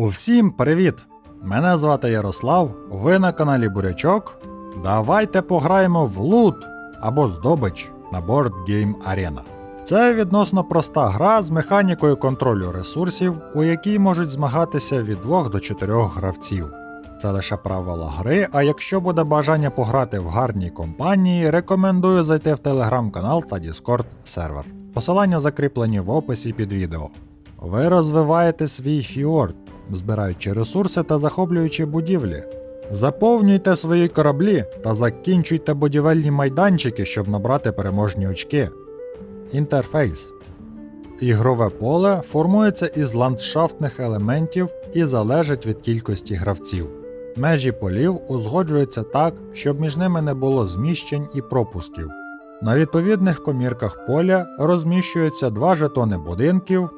Усім привіт! Мене звати Ярослав, ви на каналі Бурячок. Давайте пограємо в лут або здобич на Board Game Arena. Це відносно проста гра з механікою контролю ресурсів, у якій можуть змагатися від 2 до 4 гравців. Це лише правила гри, а якщо буде бажання пограти в гарній компанії, рекомендую зайти в телеграм-канал та Discord сервер. Посилання закріплені в описі під відео. Ви розвиваєте свій фіорд, збираючи ресурси та захоплюючи будівлі. Заповнюйте свої кораблі та закінчуйте будівельні майданчики, щоб набрати переможні очки. Інтерфейс. Ігрове поле формується із ландшафтних елементів і залежить від кількості гравців. Межі полів узгоджуються так, щоб між ними не було зміщень і пропусків. На відповідних комірках поля розміщуються два жетони будинків,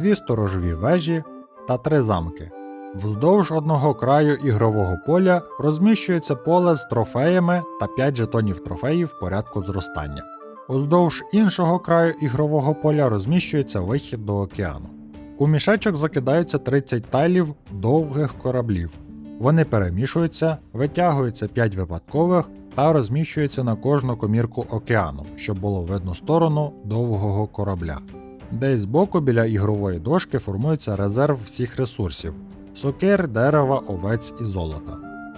дві сторожові вежі та три замки. Вздовж одного краю ігрового поля розміщується поле з трофеями та 5 жетонів трофеїв в порядку зростання. Уздовж іншого краю ігрового поля розміщується вихід до океану. У мішечок закидаються 30 тайлів довгих кораблів. Вони перемішуються, витягуються 5 випадкових та розміщуються на кожну комірку океану, щоб було видно сторону довгого корабля. Десь збоку біля ігрової дошки формується резерв всіх ресурсів: сокир, дерева, овець і золота.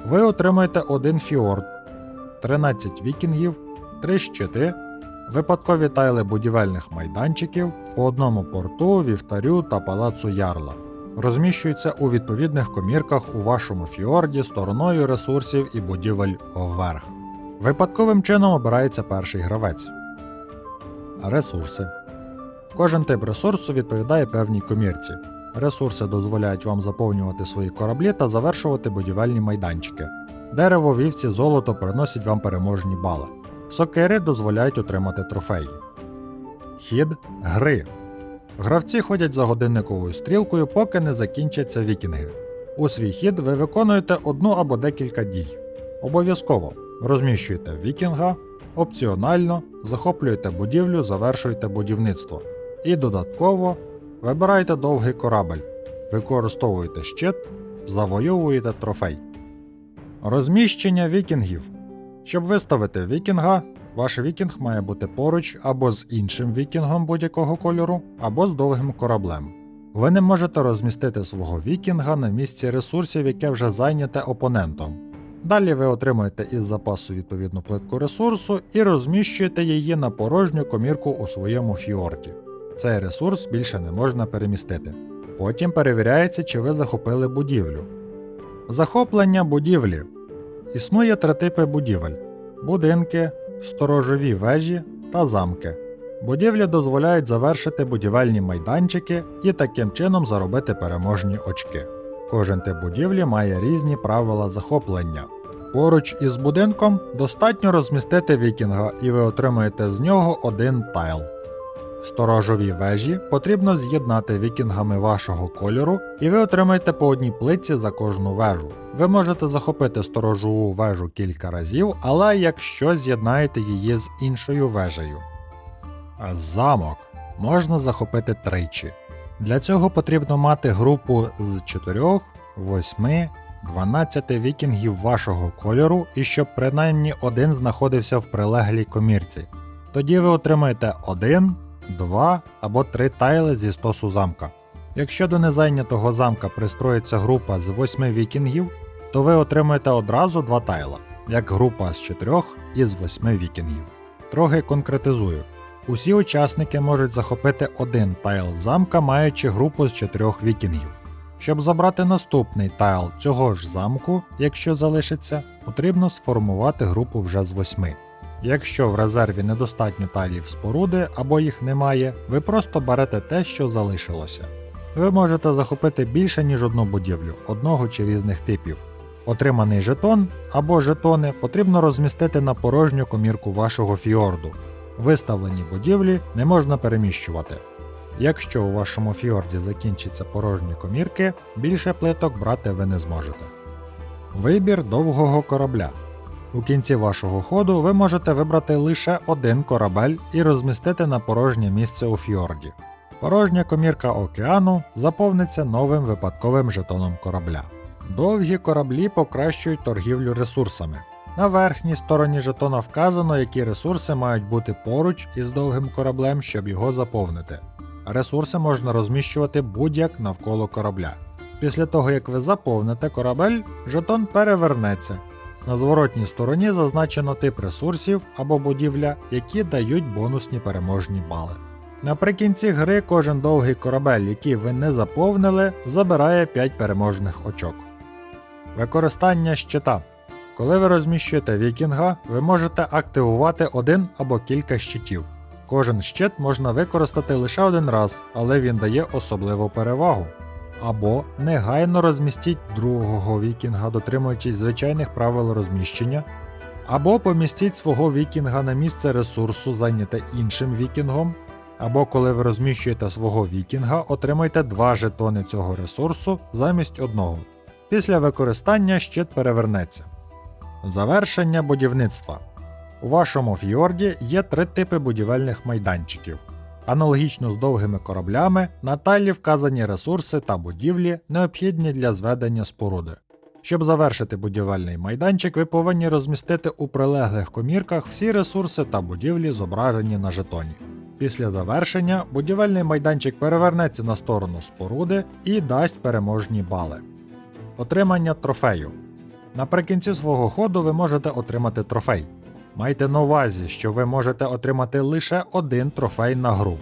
Ви отримаєте один фіорд, 13 вікінгів, 3 щити, випадкові тайли будівельних майданчиків по одному порту, вівтарю та палацу ярла. Розміщуються у відповідних комірках у вашому фіорді стороною ресурсів і будівель вверх. Випадковим чином обирається перший гравець. Ресурси. Кожен тип ресурсу відповідає певній комірці. Ресурси дозволяють вам заповнювати свої кораблі та завершувати будівельні майданчики. Дерево, вівці, золото приносять вам переможні бали. Сокири дозволяють отримати трофеї. Хід гри. Гравці ходять за годинниковою стрілкою, поки не закінчаться вікінги. У свій хід ви виконуєте одну або декілька дій. Обов'язково розміщуєте вікінга, опціонально захоплюєте будівлю, завершуєте будівництво. І додатково вибираєте довгий корабель, використовуєте щит, завойовуєте трофей. Розміщення вікінгів. Щоб виставити вікінга, ваш вікінг має бути поруч або з іншим вікінгом будь-якого кольору, або з довгим кораблем. Ви не можете розмістити свого вікінга на місці ресурсів, яке вже зайняте опонентом. Далі ви отримуєте із запасу відповідну плитку ресурсу і розміщуєте її на порожню комірку у своєму фіорді. Цей ресурс більше не можна перемістити. Потім перевіряється, чи ви захопили будівлю. Захоплення будівлі. Існує три типи будівель: будинки, сторожові вежі та замки. Будівлі дозволяють завершити будівельні майданчики і таким чином заробити переможні очки. Кожен тип будівлі має різні правила захоплення. Поруч із будинком достатньо розмістити вікінга, і ви отримаєте з нього один тайл. Сторожові вежі потрібно з'єднати вікінгами вашого кольору, і ви отримаєте по одній плитці за кожну вежу. Ви можете захопити сторожову вежу кілька разів, але якщо з'єднаєте її з іншою вежею. Замок можна захопити тричі. Для цього потрібно мати групу з 4, 8, 12 вікінгів вашого кольору і щоб принаймні один знаходився в прилеглій комірці. Тоді ви отримаєте 1, 2 або 3 тайли зі стосу замка. Якщо до незайнятого замка пристроїться група з 8 вікінгів, то ви отримаєте одразу 2 тайла, як група з 4 із 8 вікінгів. Трохи конкретизую. Усі учасники можуть захопити один тайл замка, маючи групу з 4 вікінгів. Щоб забрати наступний тайл цього ж замку, якщо залишиться, потрібно сформувати групу вже з 8. Якщо в резерві недостатньо тайлів споруди або їх немає, ви просто берете те, що залишилося. Ви можете захопити більше, ніж одну будівлю, одного чи різних типів. Отриманий жетон або жетони потрібно розмістити на порожню комірку вашого фіорду. Виставлені будівлі не можна переміщувати. Якщо у вашому фіорді закінчаться порожні комірки, більше плиток брати ви не зможете. Вибір довгого корабля. У кінці вашого ходу ви можете вибрати лише один корабель і розмістити на порожнє місце у фіорді. Порожня комірка океану заповниться новим випадковим жетоном корабля. Довгі кораблі покращують торгівлю ресурсами. На верхній стороні жетона вказано, які ресурси мають бути поруч із довгим кораблем, щоб його заповнити. Ресурси можна розміщувати будь-як навколо корабля. Після того, як ви заповните корабель, жетон перевернеться. На зворотній стороні зазначено тип ресурсів або будівля, які дають бонусні переможні бали. Наприкінці гри кожен довгий корабель, який ви не заповнили, забирає 5 переможних очок. Використання щита. Коли ви розміщуєте вікінга, ви можете активувати один або кілька щитів. Кожен щит можна використати лише один раз, але він дає особливу перевагу. Або негайно розмістіть другого вікінга, дотримуючись звичайних правил розміщення, або помістіть свого вікінга на місце ресурсу, зайняте іншим вікінгом, або коли ви розміщуєте свого вікінга, отримайте два жетони цього ресурсу замість одного. Після використання щит перевернеться. Завершення будівництва. У вашому фьорді є три типи будівельних майданчиків. Аналогічно з довгими кораблями, на тайлі вказані ресурси та будівлі, необхідні для зведення споруди. Щоб завершити будівельний майданчик, ви повинні розмістити у прилеглих комірках всі ресурси та будівлі, зображені на жетоні. Після завершення будівельний майданчик перевернеться на сторону споруди і дасть переможні бали. Отримання трофею. Наприкінці свого ходу ви можете отримати трофей. Майте на увазі, що ви можете отримати лише один трофей на гру.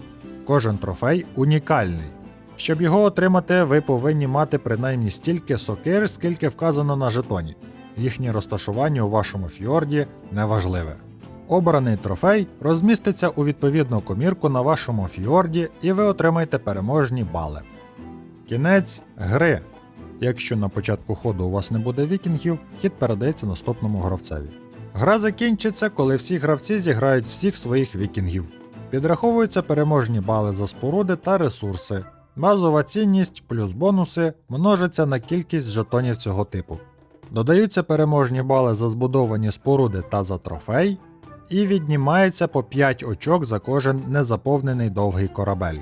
Кожен трофей унікальний. Щоб його отримати, ви повинні мати принаймні стільки сокир, скільки вказано на жетоні. Їхнє розташування у вашому фьорді неважливе. Обраний трофей розміститься у відповідну комірку на вашому фьорді, і ви отримаєте переможні бали. Кінець гри. Якщо на початку ходу у вас не буде вікінгів, хід передається наступному гравцеві. Гра закінчиться, коли всі гравці зіграють всіх своїх вікінгів. Підраховуються переможні бали за споруди та ресурси. Базова цінність плюс бонуси множиться на кількість жетонів цього типу. Додаються переможні бали за збудовані споруди та за трофей, і віднімається по 5 очок за кожен незаповнений довгий корабель.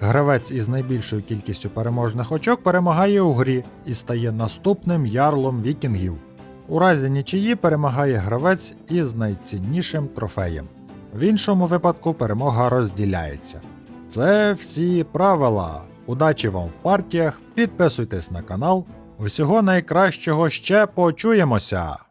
Гравець із найбільшою кількістю переможних очок перемагає у грі і стає наступним ярлом вікінгів. У разі нічиї перемагає гравець із найціннішим трофеєм. В іншому випадку перемога розділяється. Це всі правила. Удачі вам в партіях, підписуйтесь на канал. Всього найкращого ще почуємося!